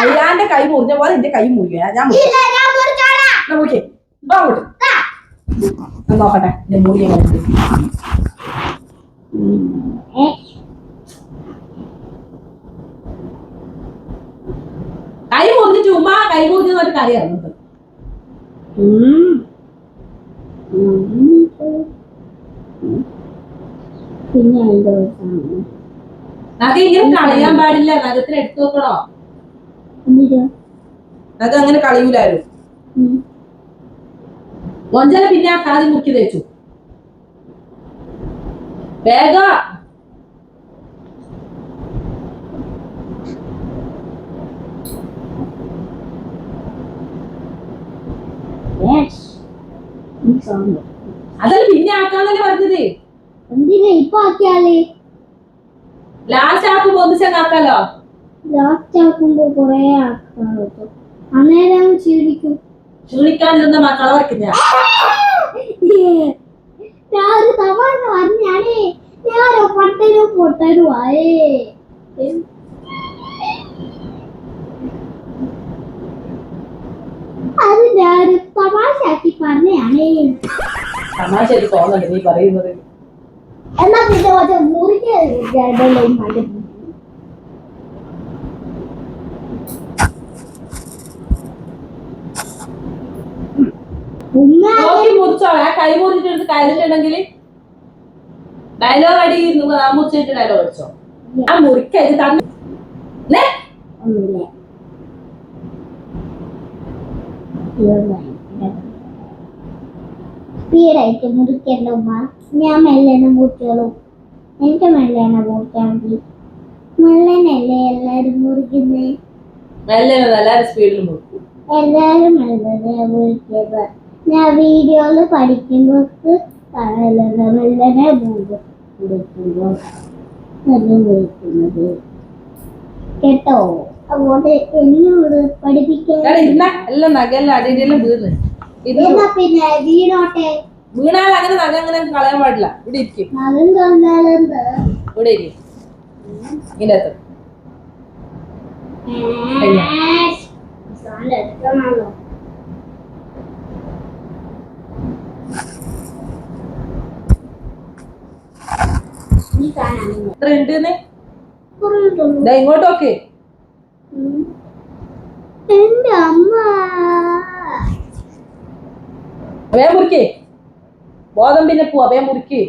അയ്യാന്റെ കൈ മുറിഞ്ഞ പോലെ എന്റെ കൈ മുറിയാ ഞാൻ അങ്ങോട്ട്. നോക്കട്ടെ എന്റെ മുറി കൈ മുറിഞ്ഞിട്ട് ഉമ്മ കൈ മുറിഞ്ഞ ഒരു കാര്യം അറിഞ്ഞത് ഉം. ഉം. പിന്നെ എന്തോ. നഖ ഇങ്ങനെ കളയാൻ പാടില്ല. നഖത്തിന് എടുത്തു നോക്കണോ? നഖ അങ്ങനെ കളയൂലായിരുന്നു. മൊഞ്ചല പിന്നെ ആ കാതി മുക്കി തേച്ചു. വേഗ. അതല്ല പിന്നെ ആക്കാന്നല്ലേ പറഞ്ഞത്. എന്തിനാ ഇപ്പൊ ആക്കിയാലേ? ലാസ്റ്റ് ആക്കുമ്പോ ഒന്നിച്ചങ്ങ് ആക്കാലോ. ലാസ്റ്റ് ആക്കുമ്പോ കൊറേ ആക്കാൻ പറ്റും അന്നേരം ക്ഷീണിക്കും ചൂണിക്കാനിരുന്ന മക്കളെ വയ്ക്കുന്ന ഞാൻ ഒരു തമാശ പറഞ്ഞാണേ ഞാനോ പട്ടനും പൊട്ടനും ആയേ അത് ഞാൻ തമാശയാക്കി പറഞ്ഞാണേ തമാശ തോന്നുന്നുണ്ട് നീ പറയുന്നത്. എന്നാ പിന്നെ മറ്റേ മുറിക്ക് ജഡലും മറ്റേ ഉമ്മ നോക്കി കൈ മുറിച്ചിട്ട് ഡയലോഗ് അടി ആ മുറിച്ചിട്ട് ഡയലോഗ് അടിച്ചോ ആ മുറിക്കത് തന്നെ. സ്പീഡായിട്ട് ഉമ്മ? ഞാൻ മെല്ലനെ മുറിച്ചോളും. എനിക്ക് മെല്ലനെ മുറിച്ചാൽ മതി മെല്ലനല്ലേ എല്ലാരും മുറിക്കുന്നേ? മെല്ലെ എല്ലാരും സ്പീഡിൽ മുറിക്കും. എല്ലാരും മെല്ലനെ മുറിക്കുക ഞാൻ മെല്ലനെ മുറിക്കും മുറിക്കുമ്പോൾ നല്ല മുറിക്കുന്നത് കേട്ടോ അതുകൊണ്ട് എന്നോട് പഠിപ്പിക്കാൻ എല്ലാം നഗെല്ലാം അടിയിലെല്ലാം വീണ് എന്നാ പിന്നെ വീണോട്ടെ വീണാൽ അങ്ങനെ നഗ അങ്ങനെ കളയാൻ പാടില്ല ഇവിടെ ഇരിക്കും മകൻ തന്നാലെന്ത് ഇവിടെ ഇരിക്കും അകത്ത് ഈ എത്ര ഉണ്ട് ഇങ്ങോട്ടൊക്കെ. എന്റെ അമ്മ. വേ മുറിക്കേ. ബോധം പിന്നെ പോവാ വേ മുറിക്കേ.